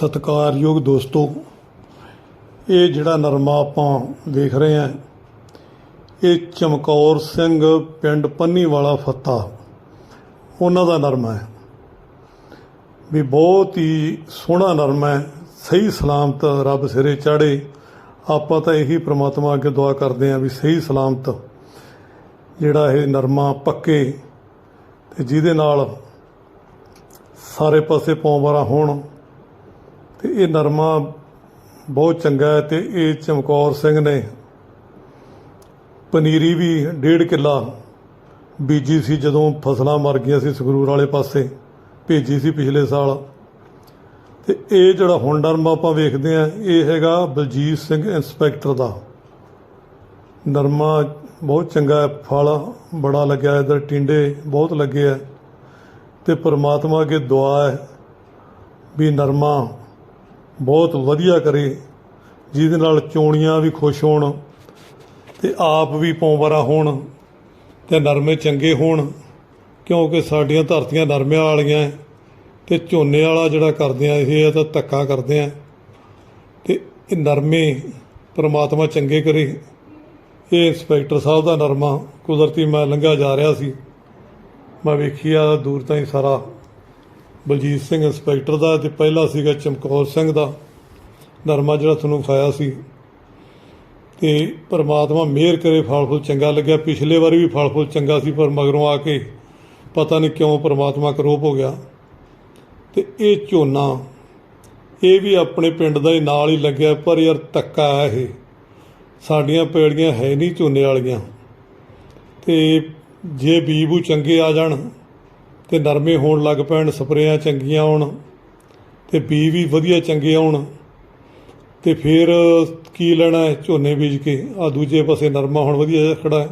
ਸਤਿਕਾਰਯੋਗ ਦੋਸਤੋ, ਇਹ ਜਿਹੜਾ ਨਰਮਾ ਆਪਾਂ ਵੇਖ ਰਹੇ ਹਾਂ, ਇਹ ਚਮਕੌਰ ਸਿੰਘ ਪਿੰਡ ਪੰਨੀਵਾਲਾ ਫੱਤਾ, ਉਹਨਾਂ ਦਾ ਨਰਮਾ ਹੈ। ਵੀ ਬਹੁਤ ਹੀ ਸੋਹਣਾ ਨਰਮਾ ਹੈ, ਸਹੀ ਸਲਾਮਤ ਰੱਬ ਸਿਰੇ ਚਾੜੇ। ਆਪਾਂ ਤਾਂ ਇਹੀ ਪ੍ਰਮਾਤਮਾ ਅੱਗੇ ਦੁਆ ਕਰਦੇ ਹਾਂ ਵੀ ਸਹੀ ਸਲਾਮਤ ਜਿਹੜਾ ਇਹ ਨਰਮਾ ਪੱਕੇ ਤੇ ਜਿਹਦੇ ਨਾਲ ਸਾਰੇ ਪਾਸੇ ਪੌਂਵਾਰਾ ਹੋਣ ਤੇ ਇਹ ਨਰਮਾ ਬਹੁਤ ਚੰਗਾ ਹੈ ਤੇ ਇਹ ਚਮਕੌਰ ਸਿੰਘ ਨੇ ਪਨੀਰੀ ਵੀ ਡੇਢ ਕਿੱਲਾ ਬੀਜੀ ਸੀ ਜਦੋਂ ਫਸਲਾਂ ਮਰ ਗਈਆਂ ਸੀ, ਸੰਗਰੂਰ ਵਾਲੇ ਪਾਸੇ ਭੇਜੀ ਸੀ ਪਿਛਲੇ ਸਾਲ। ਤੇ ਇਹ ਜਿਹੜਾ ਹੁਣ ਨਰਮਾ ਆਪਾਂ ਵੇਖਦੇ ਆ ਇਹ ਹੈਗਾ ਬਲਜੀਤ ਸਿੰਘ ਇੰਸਪੈਕਟਰ ਦਾ। ਨਰਮਾ ਬਹੁਤ ਚੰਗਾ ਹੈ, ਫਲ ਬੜਾ ਲੱਗਿਆ ਇਧਰ ਟਿੰਡੇ ਬਹੁਤ ਲੱਗੇ ਆ ਤੇ ਪ੍ਰਮਾਤਮਾ ਅੱਗੇ ਦੁਆ ਹੈ ਵੀ ਨਰਮਾ ਬਹੁਤ ਵਧੀਆ ਕਰੇ, ਜਿਹਦੇ ਨਾਲ ਚੋਣੀਆਂ ਵੀ ਖੁਸ਼ ਹੋਣ ਤੇ ਆਪ ਵੀ ਪੌਂਵਰਾ ਹੋਣ ਤੇ ਨਰਮੇ ਚੰਗੇ ਹੋਣ, ਕਿਉਂਕਿ ਸਾਡੀਆਂ ਧਰਤੀਆਂ ਨਰਮਿਆਂ ਵਾਲੀਆਂ ਹੈ ਤੇ ਝੋਨੇ ਵਾਲਾ ਜਿਹੜਾ ਕਰਦੇ ਆ, ਇਹ ਤਾਂ ਧੱਕਾ ਕਰਦੇ ਆ। ਤੇ ਇਹ ਨਰਮੇ ਪ੍ਰਮਾਤਮਾ ਚੰਗੇ ਕਰੇ। ਇਹ ਇੰਸਪੈਕਟਰ ਸਾਹਿਬ ਦਾ ਨਰਮਾ ਕੁਦਰਤੀ ਮੈਂ ਲੰਘਿਆ ਜਾ ਰਿਹਾ ਸੀ। ਮੈਂ ਵੇਖਿਆ ਦੂਰ ਤਾਈਂ ਸਾਰਾ ਬਲਜੀਤ ਸਿੰਘ ਇੰਸਪੈਕਟਰ ਦਾ ਤੇ ਪਹਿਲਾ ਸੀਗਾ ਚਮਕੌਰ ਸਿੰਘ ਦਾ। ਨਰਮਾ ਜਿਹੜਾ ਤੁਹਾਨੂੰ ਖਾਇਆ ਸੀ। ਤੇ ਪਰਮਾਤਮਾ ਮਿਹਰ ਕਰੇ, ਫਲ ਫੁੱਲ ਚੰਗਾ ਲੱਗਿਆ। ਪਿਛਲੇ ਵਾਰੀ ਵੀ ਫਲ ਫੁੱਲ ਚੰਗਾ ਸੀ, ਪਰ ਮਗਰੋਂ ਆ ਕੇ ਪਤਾ ਨਹੀਂ ਕਿਉਂ ਪਰਮਾਤਮਾ ਕਰੋਪ ਹੋ ਗਿਆ। ਤੇ ਇਹ ਝੋਨਾ, ਇਹ ਵੀ ਆਪਣੇ ਪਿੰਡ ਦਾ ਹੀ ਨਾਲ ਹੀ ਲੱਗਿਆ, ਪਰ ਯਾਰ ਧੱਕਾ ਹੈ ਇਹ। ਸਾਡੀਆਂ ਪੇੜੀਆਂ ਹੈ ਨਹੀਂ ਝੋਨੇ ਵਾਲੀਆਂ। ਤੇ ਜੇ ਬੀਬੂ ਚੰਗੇ ਆ ਜਾਣ ਤੇ ਨਰਮੇ ਹੋਣ ਲੱਗ ਪੈਣ, ਸਪਰੇਆਂ ਚੰਗੀਆਂ ਆਉਣ ਤੇ ਬੀ ਵੀ ਵਧੀਆ ਚੰਗੇ ਆਉਣ ਤੇ ਫਿਰ ਕੀ ਲੈਣਾ ਝੋਨੇ ਬੀਜ ਕੇ। ਆ ਦੂਜੇ ਪਾਸੇ ਨਰਮਾ ਹੁਣ ਵਧੀਆ ਜਿਹਾ ਖੜਾ ਹੈ।